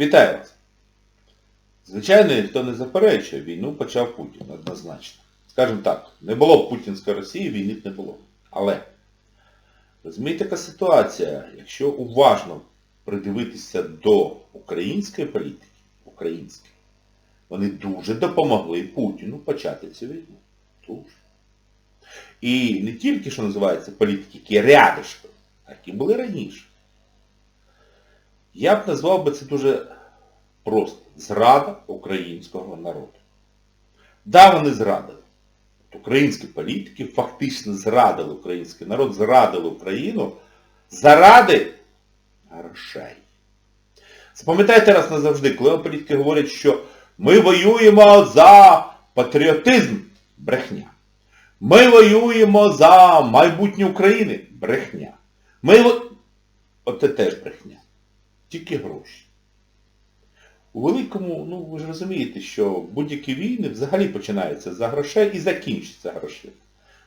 Вітаю вас! Звичайно, ніхто не заперечує, війну почав Путін, однозначно. Скажімо так, не було б Путінської Росії, війни б не було. Але, розумієте, така ситуація, якщо уважно придивитися до української політики, української, вони дуже допомогли Путіну почати цю війну. Дуже. І не тільки, що називається, політики, які рядышком, а які були раніше. Я б назвав би це дуже просто. Зрада українського народу. Да, вони зрадили. От Українські політики фактично зрадили український народ, зрадили Україну заради грошей. Запам'ятайте раз назавжди, коли політики говорять, що ми воюємо за патріотизм, брехня. Ми воюємо за майбутнє України, брехня. Ми... во- От це теж брехня. Тільки гроші. У великому, ну ви ж розумієте, що будь-які війни взагалі починаються за грошей і закінчаться грошей.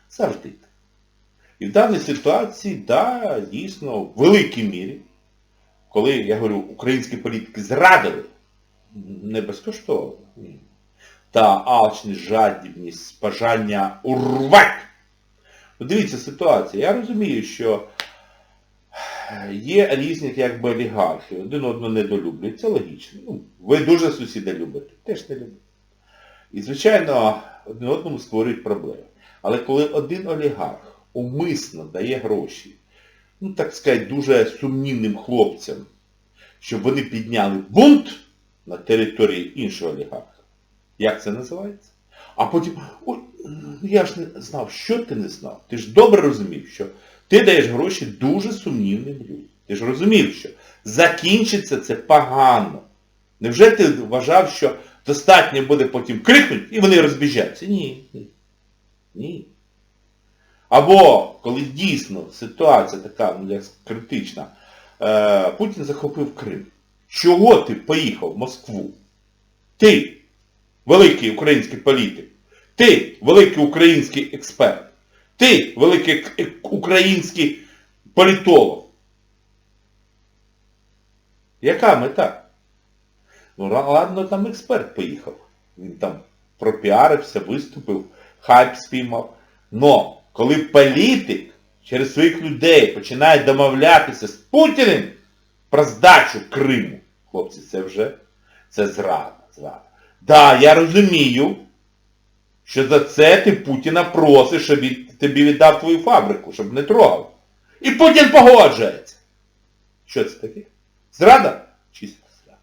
Завжди. І в даній ситуації, да, дійсно, в великій мірі, коли, я говорю, українські політики зрадили, не безкоштовно. Та алчність, жадібність, бажання урвати. Ну, дивіться ситуація. Я розумію, що є різні якби олігархи, один одного недолюблюють, це логічно. Ну, ви дуже сусіда любите, теж не любите. І, звичайно, один одному створюють проблеми. Але коли один олігарх умисно дає гроші, ну так сказати, дуже сумнівним хлопцям, щоб вони підняли бунт на території іншого олігарха, як це називається? А потім, ой, ну я ж не знав, що ти не знав. Ти ж добре розумів, що ти даєш гроші дуже сумнівним людям. Ти ж розумів, що закінчиться це погано. Невже ти вважав, що достатньо буде потім крикнути і вони розбіжаться? Ні. Ні. Ні. Або, коли дійсно ситуація така, ну як критична, е, Путін захопив Крим. Чого ти поїхав в Москву? Ти, великий український політик, ти, великий український експерт, ти, великий ек- український політолог. Яка мета? Ну, ладно, там експерт поїхав. Він там пропіарився, виступив, хайп спіймав. Но коли політик через своїх людей починає домовлятися з Путіним про здачу Криму, хлопці, це вже це зрада. зрада. Да, я розумію, що за це ти Путіна просиш, щоб тобі віддав твою фабрику, щоб не трогав. І Путін погоджується. Що це таке? Зрада? Чиста зрада.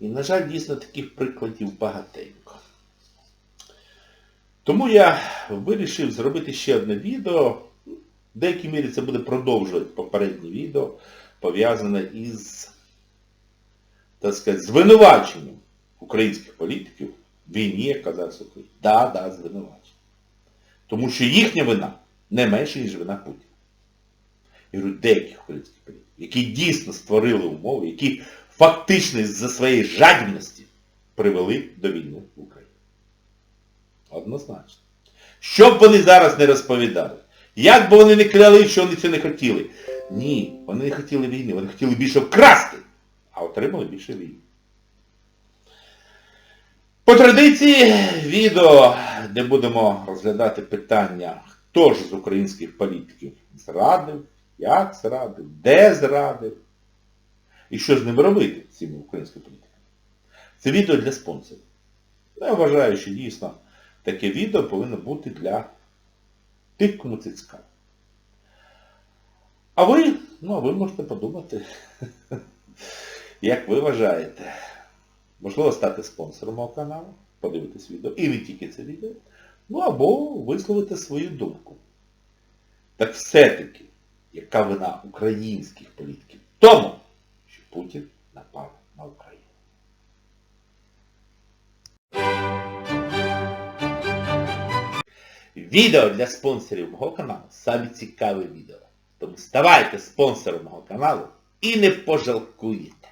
І, на жаль, дійсно таких прикладів багатенько. Тому я вирішив зробити ще одне відео. В деякій мірі це буде продовжувати попереднє відео, пов'язане із, так сказати, звинуваченням українських політиків війні, як казав Соколь. Да, да, звинувачення. Тому що їхня вина не менша, ніж вина Путіна. Я говорю, деяких українських політиків, які дійсно створили умови, які фактично з-за своєї жадібності привели до війни в Україні. Однозначно. Що б вони зараз не розповідали, як би вони не кляли, що вони цього не хотіли. Ні, вони не хотіли війни, вони хотіли більше вкрасти, а отримали більше війни. По традиції відео, де будемо розглядати питання, хто ж з українських політиків зрадив, як зрадив, де зрадив, і що з ними робити, цими українськими політиками. Це відео для спонсорів. Я вважаю, що дійсно таке відео повинно бути для тих, кому це цікаво. А ви, ну, а ви можете подумати, як ви вважаєте. Можливо, стати спонсором мого каналу, подивитись відео, і не тільки це відео, ну або висловити свою думку. Так все-таки, яка вина українських політиків тому, що Путін напав на Україну. Відео для спонсорів мого каналу самі цікаві відео. Тому ставайте спонсором мого каналу і не пожалкуєте.